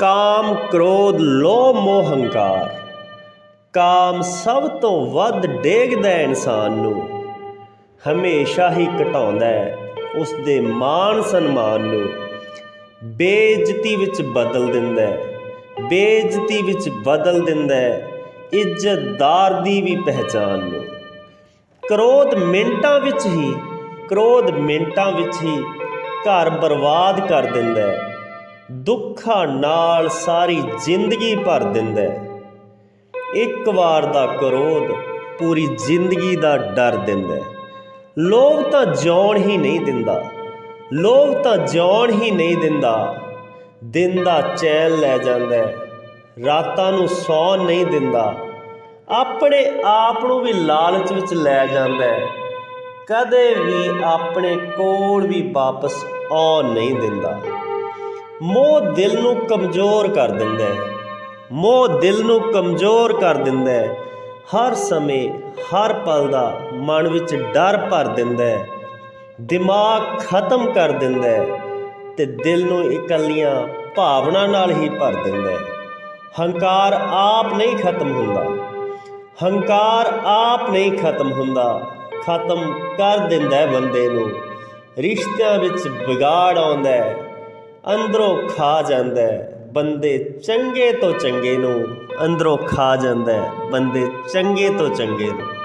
ਕਾਮ ਕ੍ਰੋਧ, ਲੋਭ, ਮੋਹ, ਹੰਕਾਰ। ਕਾਮ ਸਭ ਤੋਂ ਵੱਧ ਡੇਗਦਾ ਇਨਸਾਨ ਨੂੰ। ਹਮੇਸ਼ਾ ਹੀ ਘਟਾਉਂਦਾ ਹੈ ਉਸ ਦੇ ਮਾਣ ਸਨਮਾਨ ਨੂੰ। ਬੇਇੱਜ਼ਤੀ ਵਿੱਚ ਬਦਲ ਦਿੰਦਾ ਹੈ। ਬੇਇੱਜ਼ਤੀ ਵਿੱਚ ਬਦਲ ਦਿੰਦਾ ਹੈ ਇੱਜ਼ਤਦਾਰ ਦੀ ਵੀ ਪਹਿਚਾਨ ਨੂੰ। ਕ੍ਰੋਧ ਮਿੰਟਾਂ ਵਿੱਚ ਹੀ, ਕ੍ਰੋਧ ਮਿੰਟਾਂ ਵਿੱਚ ਹੀ ਘਰ ਬਰਬਾਦ ਕਰ ਦਿੰਦਾ ਹੈ। ਦੁੱਖਾਂ ਨਾਲ ਸਾਰੀ ਜ਼ਿੰਦਗੀ ਭਰ ਦਿੰਦਾ ਇੱਕ ਵਾਰ ਦਾ ਕ੍ਰੋਧ ਪੂਰੀ ਜ਼ਿੰਦਗੀ ਦਾ ਡਰ ਦਿੰਦਾ ਹੈ। ਲੋਭ ਤਾਂ ਜਿਉਣ ਹੀ ਨਹੀਂ ਦਿੰਦਾ। ਲੋਭ ਤਾਂ ਜਿਉਣ ਹੀ ਨਹੀਂ ਦਿੰਦਾ। ਦਿਨ ਦਾ ਚੈਨ ਲੈ ਜਾਂਦਾ ਰਾਤਾਂ ਨੂੰ ਸੌਣ ਨਹੀਂ ਦਿੰਦਾ। ਆਪਣੇ ਆਪ ਨੂੰ ਵੀ ਲਾਲਚ ਵਿੱਚ ਲੈ ਜਾਂਦਾ ਕਦੇ ਵੀ ਆਪਣੇ ਕੋਲ ਵੀ ਵਾਪਸ ਆਉਣ ਨਹੀਂ ਦਿੰਦਾ। ਮੋਹ ਦਿਲ ਨੂੰ ਕਮਜ਼ੋਰ ਕਰ ਦਿੰਦਾ ਹੈ। ਮੋਹ ਦਿਲ ਨੂੰ ਕਮਜ਼ੋਰ ਕਰ ਦਿੰਦਾ ਹੈ। ਹਰ ਸਮੇਂ ਹਰ ਪਲ ਦਾ ਮਨ ਵਿੱਚ ਡਰ ਭਰ ਦਿੰਦਾ ਹੈ। ਦਿਮਾਗ ਖਤਮ ਕਰ ਦਿੰਦਾ ਹੈ ਤੇ ਦਿਲ ਨੂੰ ਇਕੱਲੀਆਂ ਭਾਵਨਾ ਨਾਲ ਹੀ ਭਰ ਦਿੰਦਾ ਹੈ। ਹੰਕਾਰ ਆਪ ਨਹੀਂ ਖਤਮ ਹੁੰਦਾ। ਹੰਕਾਰ ਆਪ ਨਹੀਂ ਖਤਮ ਹੁੰਦਾ। ਖਤਮ ਕਰ ਦਿੰਦਾ ਹੈ ਬੰਦੇ ਨੂੰ। ਰਿਸ਼ਤਿਆਂ ਵਿੱਚ ਵਿਗਾੜ ਆਉਂਦਾ ਹੈ। ਅੰਦਰੋਂ ਖਾ ਜਾਂਦਾ ਹੈ। ਬੰਦੇ ਚੰਗੇ ਤੋਂ ਚੰਗੇ ਨੂੰ ਅੰਦਰੋਂ ਖਾ ਜਾਂਦਾ ਹੈ। ਬੰਦੇ ਚੰਗੇ ਤੋਂ ਚੰਗੇ ਨੂੰ।